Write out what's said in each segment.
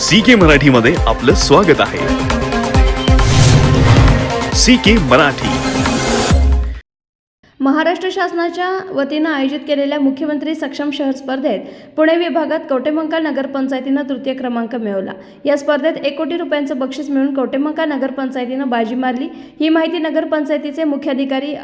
C के मराठीमध्ये आपलं स्वागत आहे. सी के मराठी. महाराष्ट्र शासनाच्या वतीनं आयोजित केलेल्या मुख्यमंत्री सक्षम शहर स्पर्धेत पुणे विभागात कवटेमंका नगरपंचायतीनं तृतीय क्रमांक मिळवला. या स्पर्धेत एक कोटी रुपयांचं बक्षीस मिळून कवटेमंका नगरपंचायतीनं बाजी मारली. ही माहिती नगरपंचायतीचे मुख्याधिकारी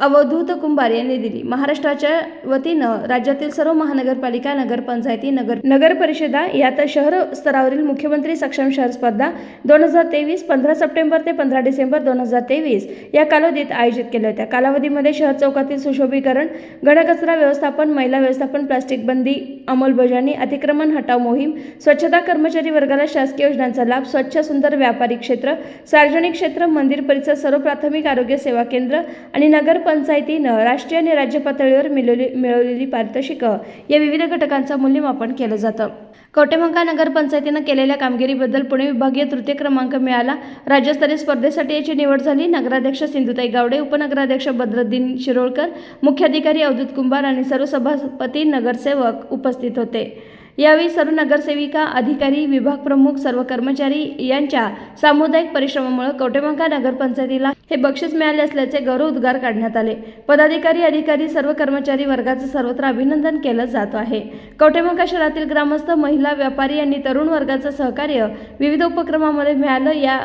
अवधूत कुंभार यांनी दिली. महाराष्ट्राच्या वतीनं राज्यातील सर्व महानगरपालिका नगरपंचायती नगर नगर परिषदा यात शहर स्तरावरील मुख्यमंत्री सक्षम शहर स्पर्धा दोन हजार तेवीस पंधरा सप्टेंबर ते पंधरा डिसेंबर दोन हजार तेवीस या कालावधीत आयोजित केल्या होत्या. कालावधीमध्ये शहर चौकातील सुशोभीकरण घनकचरा व्यवस्थापन महिला व्यवस्थापन प्लास्टिक बंदी अंमलबजावणी अतिक्रमण हटाव मोहीम स्वच्छता कर्मचारी वर्गाला शासकीय योजनांचा लाभ स्वच्छ सुंदर व्यापारी क्षेत्र सार्वजनिक क्षेत्र मंदिर परिसर सर्व प्राथमिक आरोग्य सेवा केंद्र आणि नगर नगरपंचायतीनं राष्ट्रीय आणि राज्य पातळीवर मिळवली मिळवलेली पारितोषिकं या विविध घटकांचं मूल्यमापन केलं जातं. कवटेमंका नगरपंचायतीनं केलेल्या कामगिरीबद्दल पुणे विभागीय तृतीय क्रमांक मिळाला. राज्यस्तरीय स्पर्धेसाठी याची निवड झाली. नगराध्यक्ष सिंधुताई गावडे उपनगराध्यक्ष बद्रद्दीन शिरोळकर मुख्याधिकारी अवधूत कुंभार आणि सर्व सभापती नगरसेवक उपस्थित होते. यावेळी सर्व नगरसेविका अधिकारी विभाग प्रमुख सर्व कर्मचारी यांच्या सामुदायिक परिश्रमामुळे कवटेमंका नगरपंचायतीला हे बक्षीस मिळाले असल्याचे गौरव उद्गार काढण्यात आले. पदाधिकारी अधिकारी सर्व कर्मचारी वर्गाचं सर्वत्र अभिनंदन केलं जात आहे. कवटेमंका शहरातील ग्रामस्थ महिला व्यापारी यांनी तरुण वर्गाचं सहकार्य विविध उपक्रमामध्ये मिळालं. या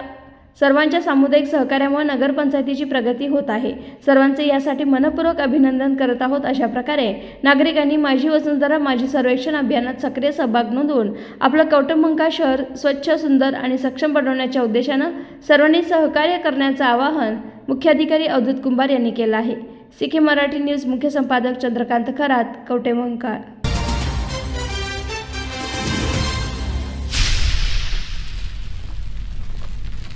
सर्वांच्या सामुदायिक सहकार्यामुळे नगरपंचायतीची प्रगती होत आहे. सर्वांचे यासाठी मनपूर्वक अभिनंदन करत आहोत अशा प्रकारे नागरिकांनी माझी वसुंधरा माझी सर्वेक्षण अभियानात सक्रिय सहभाग नोंदवून आपलं कौटुंबंका शहर स्वच्छ सुंदर आणि सक्षम बनवण्याच्या उद्देशानं सर्वांनी सहकार्य करण्याचं आवाहन मुख्याधिकारी अवधूत कुंभार यांनी केलं आहे. सिके मराठी न्यूज मुख्य संपादक चंद्रकांत खरात कवटेमंकार